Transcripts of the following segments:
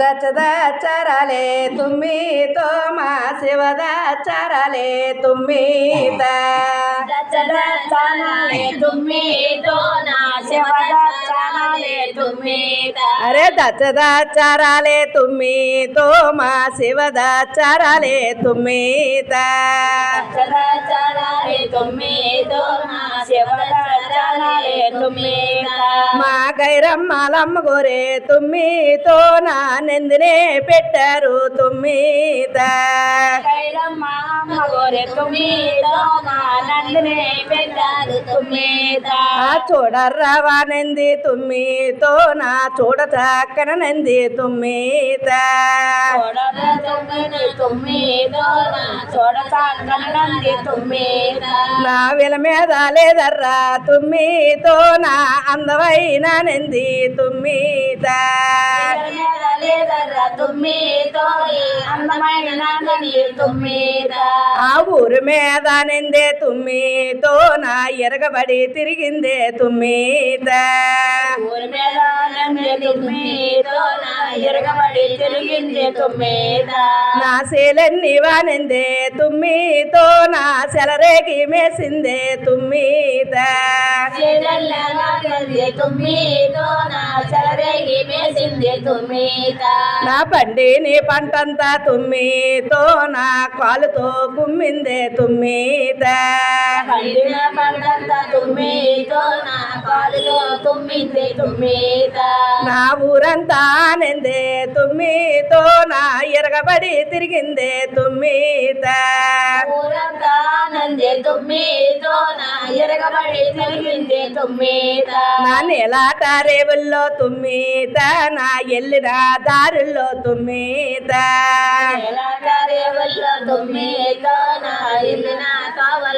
దచ్చదాచారాలే తుమ్మితో మా శివదాచారాలే తుమ్మిత. చానాలే తుమ్మితో నా శివద చానాలే తుమ్మిత. అరే దచ్చదాచారాలే తుమ్మితో మా శివదాచారాలే తుమ్మిత. చానాలే తుమ్మిత మా గైరమ్మాలమ్మ గోరే తుమ్మితో నా నిందినే పెట్టారు తుమ్మిద నంది తుమ్మితో నా చూడ చక్కన నంది తుమ్మిత. నా నంది విల మీద లేదర్రా తుమ్మితో నా అందమైన నంది తుమ్మిత. లేదర్రా తుమ్మితో ఈ అందమైన నందిని తుమ్మిత. ఆ ఊరు మీద నిందే తుమ్మితో నా ఎరగబడి తిరిగిందే తుమ్మిత. ఊరి మీద నంది తుమ్మితో నా ఎరగబడి తిరిగింది తుమ్మిత. నా శీలన్ని వానిందే తుమ్మితో నా సెలరేగి మేసిందే తుమ్మిత. చెల్లెల్లాగంది తుమ్మితో నా మేసింది తుమ్మిత. నా బండిని పంటంతా తుమ్మితో నా కాలుతో గుమ్మిందే తుమ్మిత పండిన పంటంతా తుమ్మితో నా కాలులో తుమ్మింది తుమ్మిత నా ఊరంతా నిందే తుమ్మితో నా ఎరగబడి తిరిగిందే తుమ్మిత ఊరంతా తుమ్మితో నా ఎరగబడి తిరిగింది తుమ్మిత నా నీలాట రేవుల్లో తుమ్మిత నా ఎల్లిన దారుల్లో తుమ్మిత ఎలాగరేవల్లో తుమ్మితో నా ఇల్లు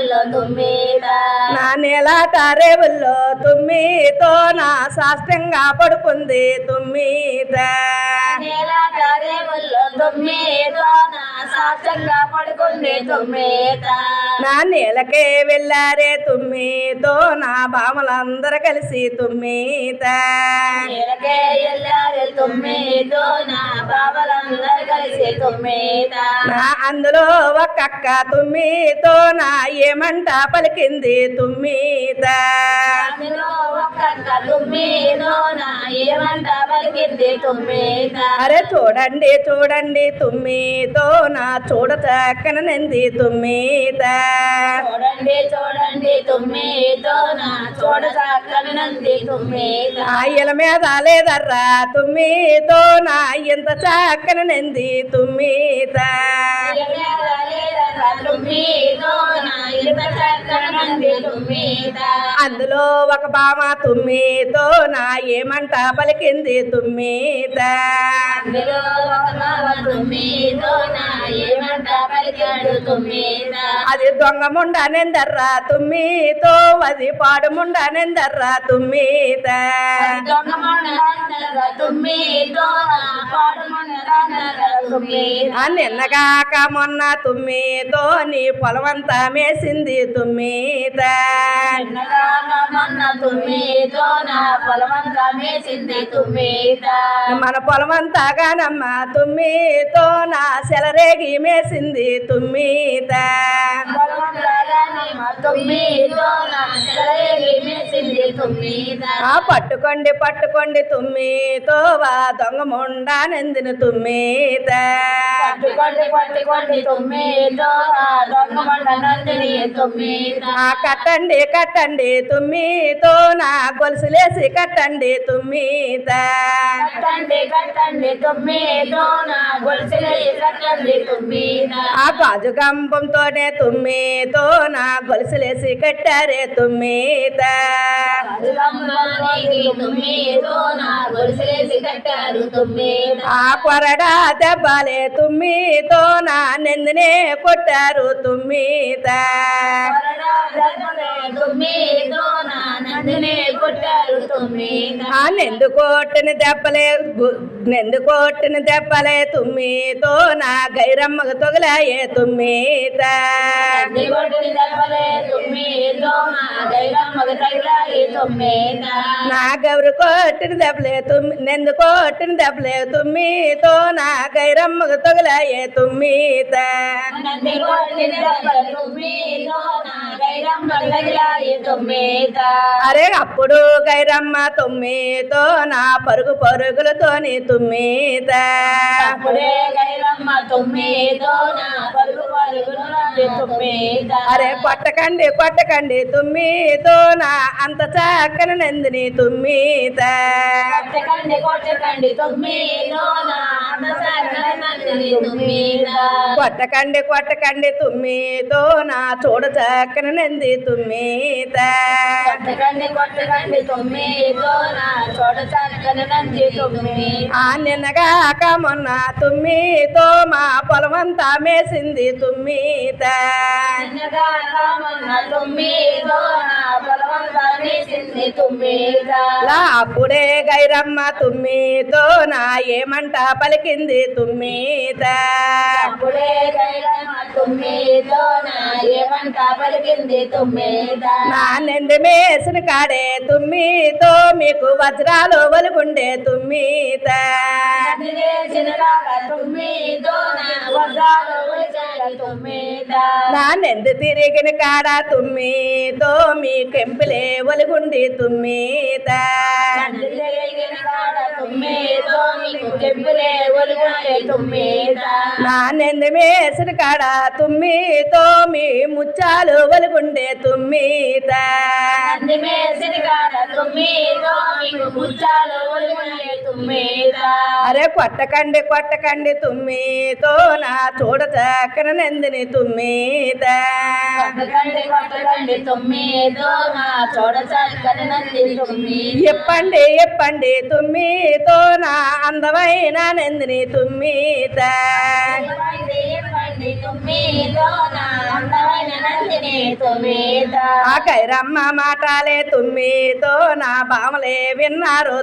నా కావల్లో తుమ్మిత నా నీలాట రేవుల్లో తుమ్మితో. నా సాష్టంగా పడుకుంది తుమ్మిత నా సాక్షంగా పడుకుంది తుమ్మిత. నా నీలకే వెళ్ళారే తుమ్మితో నా బామలందరూ కలిసి తుమ్మిత. నీలకే ఎల్లారు తుమ్మితో నా బావలందరూ కలిసి తుమ్మిత. నా అందులో ఒక్కక్క తుమ్మితో నా ఏమంట ఏమంట? పలికింది తుమ్మిత అరే చూడండి చూడండి తుమ్మితో నా. చూడ చక్కన నంది తుమ్మిత చూడండి చూడండి నా. చూడ తుమ్మిత ఆయల మీద లేదర్రా తుమ్మితో నా. ఇంత చక్కన నంది తుమ్మితో నా. అందులో ఒక బామ తుమ్మితో నా ఏమంట పలికింది తుమ్మిత అది దొంగ ముండ నెందర్రా తుమ్మితో అది పాడు ముండ నెందర్రా తుమ్మిత నిన్నగాక మొన్న తుమ్మితో నీ పొలమంతా మేసింది తుమ్మిత చిన్నగా మొన్న తుమ్మితో మన పొలమంతా గానమ్మ తుమ్మితో నా సెలరేగి మేసింది తుమ్మిత పట్టుకోండి పట్టుకోండి తుమ్మితో వా దొంగ ముండా నెందిన తుమ్మిత పట్టుకోండి పట్టుకోండి తుమ్మితో ఆ దొంగమండ నందిని తుమ్మిత ఆ కట్టండి కట్టండి తుమ్మితో నా గొలుసులేసి కట్టండి తుమ్మిత కట్టండి కట్టండి తుమ్మితో నా గొలుసులే కట్టండి ఆ గాజు గంపంతోనే నా గొలుసులేసి కట్టారే తుమ్మిత ఆ కొరడా దెబ్బలే తుమ్మి నా నెందినే కొట్టారు నందినే కొట్టారు తుమ్మిద ఆ నెందు కొట్టిన దెబ్బలే గు- నెందు కొట్టిన దెబ్బలే తుమ్మితో నా గైరమ్మకు తొగలాయే తుమ్మిత నా గౌరు కొట్టిన దెబ్బలే తుమ్మి నెందు కొట్టిన దెబ్బలే తుమ్మితో నా గైరమ్మకు తొగలాయే తుమ్మిత అరే అప్పుడు గైరమ్మ తుమ్మితో నా పరుగు పరుగులతోని తుమ్మిత తుమ్మితో అరే కొట్టకండి కొట్టకండి తుమ్మితో నా అంత చక్కని నందిని తుమ్మిత కొట్టకండి కొట్టకండి తొమ్మిదో నా కొట్టకండి కొట్టకండి తుమ్మితో నా చూడ చక్కని నంది తుమ్మిత కొట్టకండి నా చోట చక్కని నంది తొమ్మిది. ఆ నిన్నగాక మొన్న తుమ్మితో మా పొలమంతా మేసింది తుమ్మిత చిన్నగా రామన్న తొమ్మిదో నా బలవంతా వేసింది తొమ్మిద. లా అప్పుడే గైరమ్మ తుమ్మితో నా ఏమంట పలికింది తుమ్మిత అప్పుడే గైరమ్మ తొమ్మిదో నా ఏమంట పలికింది తొమ్మిద నా నిండి మేసిన కాడే తుమ్మితో మీకు వజ్రాలు వలుగుండే తుమ్మిత తొమ్మిదో నా వజ్రాలు ఒలిచాడు తొమ్మిద. నా నిండి తిరిగిన కాడ తుమ్మితో మీ కెంపులే ఒలుగుండి తుమ్మిత తొమ్మిదో మీకు చెప్పులే ఒలుగుండే తొమ్మిద. నా నిండి మేసిన కాడ తుమ్మితో మీ ముచ్చాలు ఒలుగుండే తుమ్మిత తొమ్మిద అరే కొట్టకండి కొట్టకండి తుమ్మితో నా చూడ చక్కన నందిని తొమ్మిదో ఎప్పండి ఎప్పండి తుమ్మితో నా అందమైన నందిని తొమ్మిదో నా అందమైన నందిని తొమ్మిద ఆ కైరమ్మ మాటాలే తుమ్మితో. నా బామలే విన్నారు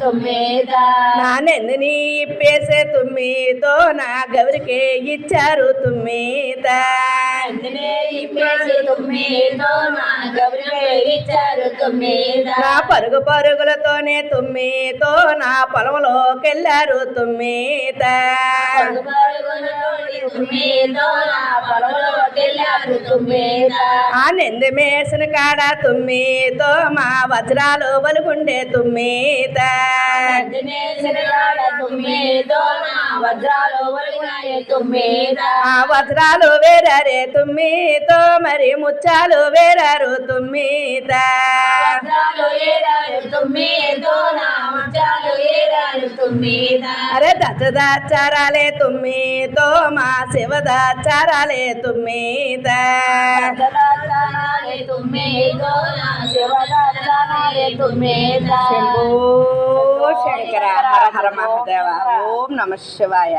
తుమ్మిత. నా నందిని ఇప్పేసే తుమ్మితో నా గౌరికి ఇచ్చారు తుమ్మిత. ఇప్పేసి నా తొమ్మిద నా పరుగు పరుగులతోనే తుమ్మితో నా పొలంలోకెళ్ళారు తుమ్మిత ఆ నెంది మేసిన కాడ తుమ్మితో మా వజ్రాలు వలుగుండే తుమ్మిత వజ్రాలు వేరారే తుమ్మితో మరి ముచ్చాలు వేరారు తుమ్మిత అరే దశదాచారాలే తుమ్మితో మా శివదాచారాలే తుమ్మిత తొమ్మిదో నా శివదాచారాలే తొమ్మిద. శంభో. శంకర హర హర మహాదేవ. ఓం నమ శివాయ.